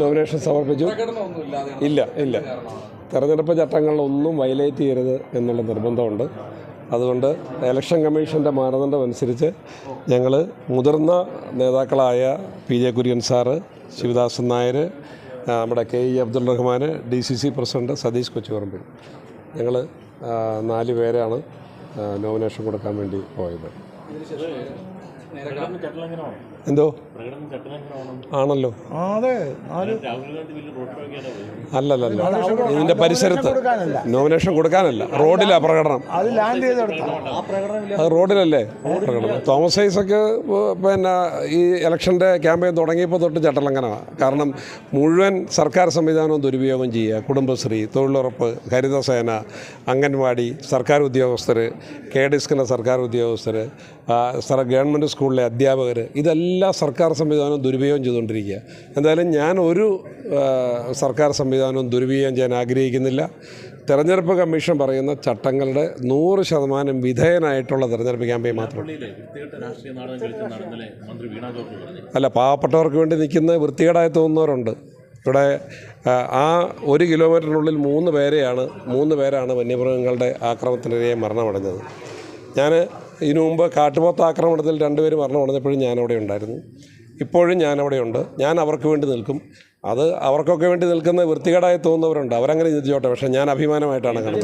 Nomination സമർപ്പിച്ചു. ഇല്ല ഇല്ല. തെരഞ്ഞെടുപ്പ് ചട്ടങ്ങളിലൊന്നും വയലേറ്റ് ചെയ്യരുത് എന്നുള്ള നിർബന്ധമുണ്ട്. അതുകൊണ്ട് ഇലക്ഷൻ കമ്മീഷന്റെ മാനദണ്ഡം അനുസരിച്ച് ഞങ്ങൾ മുതിർന്ന നേതാക്കളായ P J Kurian sir Sivadasan Nair നമ്മുടെ K E Abdul Rahman D C C president Satheesh Kochuparambil. ഞങ്ങൾ നാല് പേരാണ് നോമിനേഷൻ കൊടുക്കാൻ വേണ്ടി പോയത്. എന്തോ? ആണല്ലോ. അല്ലല്ലല്ല. ഇതിന്റെ പരിസരത്ത് നോമിനേഷൻ കൊടുക്കാനല്ല. റോഡിലാ പ്രകടനം. അത് റോഡിലല്ലേ? പ്രകടനം. തോമസ് ഐസക്ക് പിന്നെ ഈ ഇലക്ഷന്റെ ക്യാമ്പയിൻ തുടങ്ങിയപ്പോൾ തൊട്ട് ചട്ടലംഘനമാണ് കാരണം മുഴുവൻ സർക്കാർ സംവിധാനവും ദുരുപയോഗം ചെയ്യുക. കുടുംബശ്രീ തൊഴിലുറപ്പ് ഹരിതസേന അംഗൻവാടി സർക്കാർ ഉദ്യോഗസ്ഥർ കെ ഡിസ്കിലെ സർക്കാർ ഉദ്യോഗസ്ഥർ സർ ഗവൺമെന്റ് സ്കൂളിലെ അധ്യാപകർ ഇതെല്ലാം സർക്കാർ സംവിധാനവും ദുരുപയോഗം ചെയ്തുകൊണ്ടിരിക്കുക. എന്തായാലും ഞാൻ ഒരു സർക്കാർ സംവിധാനവും ദുരുപയോഗം ചെയ്യാൻ ആഗ്രഹിക്കുന്നില്ല. തെരഞ്ഞെടുപ്പ് കമ്മീഷൻ പറയുന്ന ചട്ടങ്ങളുടെ നൂറ് ശതമാനം വിധേയനായിട്ടുള്ള തെരഞ്ഞെടുപ്പ് ക്യാമ്പയിൻ മാത്രം. അല്ല? പാവപ്പെട്ടവർക്ക് വേണ്ടി നിൽക്കുന്ന വൃത്തികേടായി തോന്നുന്നവരുണ്ട്. ഇവിടെ ആ, ആ ഒരു കിലോമീറ്ററിനുള്ളിൽ മൂന്ന് പേരെയാണ് മൂന്ന് പേരാണ് വന്യമൃഗങ്ങളുടെ ആക്രമണത്തിനിരയെ മരണമടഞ്ഞത്. ഞാൻ ഇതിനു മുമ്പ് കാട്ടുപോത്ത് ആക്രമണത്തിൽ രണ്ടുപേര് മരണമടഞ്ഞപ്പോഴും ഞാനവിടെ ഉണ്ടായിരുന്നു. ഇപ്പോഴും ഞാനവിടെയുണ്ട് ഞാൻ അവർക്ക് വേണ്ടി നിൽക്കും. അത് അവർക്കൊക്കെ വേണ്ടി നിൽക്കുന്ന വൃത്തികേടായി തോന്നുന്നവരുണ്ട്. അവരങ്ങനെ ചിന്തിച്ചോട്ടെ. പക്ഷേ ഞാൻ അഭിമാനമായിട്ടാണ് കാണുന്നത്